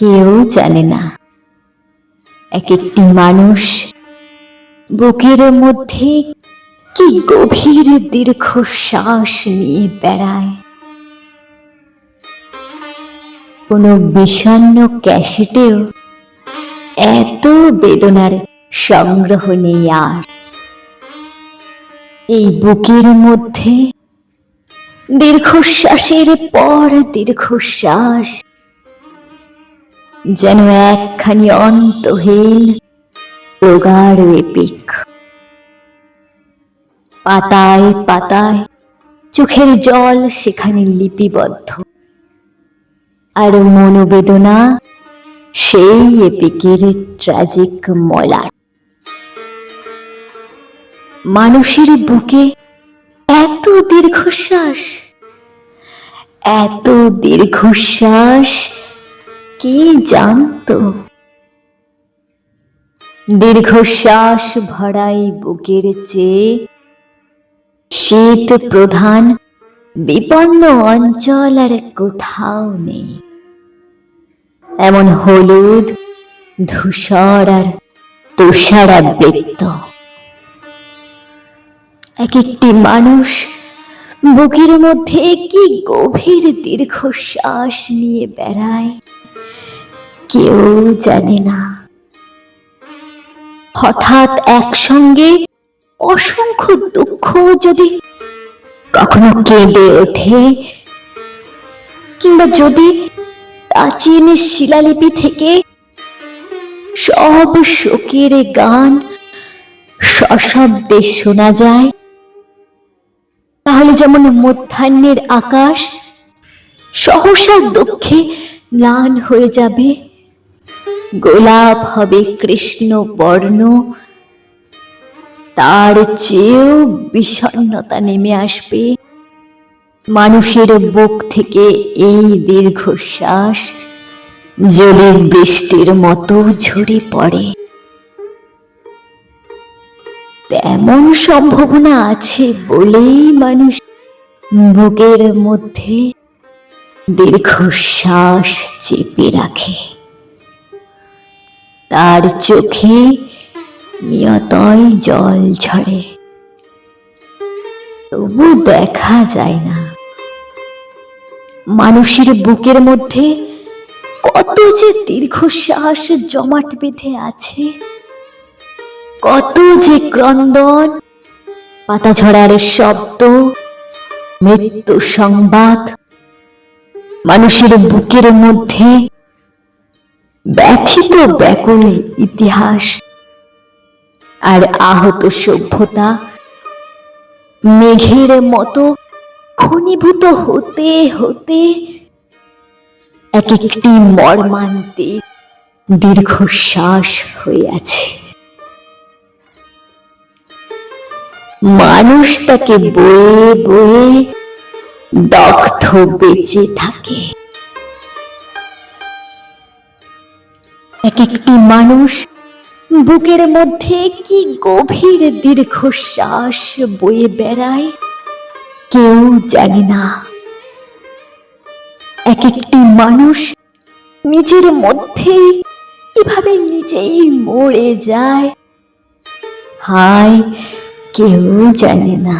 কেউ জানে না। এক একটি মানুষ বুকের মধ্যে কি গভীর দীর্ঘ শ্বাস নিয়ে বেড়ায়। কোনো বিষণ্ন ক্যাসেটেও এত বেদনার সংগ্রহ নেই আর। এই বুকের মধ্যে দীর্ঘশ্বাসের পর দীর্ঘশ্বাস যেন একখানি অন্তহীন প্রগাঢ় এপিক। পাতায় পাতায় চোখের জল সেখানে লিপিবদ্ধ। আর মনোবেদনা সেই এপিকের ট্র্যাজিক মলার মানুষের বুকে এত দীর্ঘশ্বাস এত দীর্ঘশ্বাস কে জানতো? দীর্ঘশ্বাস ভরাই বুকের চেয়ে শীত প্রধান বিপন্ন অঞ্চল আর কোথাও নেই। এমন হলুদ, ধূসর আর তুষার তুষারাবৃত্ত। এক একটি মানুষ বুকের মধ্যে কি গভীর দীর্ঘশ্বাস নিয়ে বেড়ায়? কেউ জানে না। হঠাৎ একসঙ্গে অসংখ্য দুঃখ যদি কখনো কেঁদে ওঠে, কিংবা যদি প্রাচীন শিলালিপি থেকে সব শোকের গান সশব্দে শোনা যায়, তাহলে যেমন মধ্যাহ্নের আকাশ সহসা দুঃখে ম্লান হয়ে যাবে। গোলাপ হবে কৃষ্ণ বর্ণ। তার চেয়েও বিষণ্ণতা নেমে আসবে। মানুষের বুক থেকে এই দীর্ঘশ্বাস যদি বৃষ্টির মতো ঝরে পড়ে। তেমন সম্ভাবনা আছে বলেই মানুষ বুকের মধ্যে দীর্ঘশ্বাস চেপে রাখে। তার চোখে নিয়তই জল ঝরে। তবু দেখা যায় না। মানুষের বুকের মধ্যে কত যে দীর্ঘশ্বাস জমাট বেঁধে আছে, কত যে ক্রন্দন পাতা ঝরার শব্দ, মৃত্যু সংবাদ, মানুষের বুকের মধ্যে ব্যথিত ব্যাকুল ইতিহাস আর আহত সভ্যতা মেঘের মতো ঘনীভূত হতে হতে এক একটি মর্মান্তিক দীর্ঘশ্বাস হয়ে আছে। মানুষ তাকে বয়ে বয়ে দগ্ধ বেঁচে থাকে। এক একটি মানুষ বুকের মধ্যে কি গভীর দীর্ঘশ্বাস বয়ে বেড়ায় কেউ জানে না। এক একটি মানুষ নিজের মধ্যেই কীভাবে নিজেই মরে যায়, হায়, কেউ জানে না।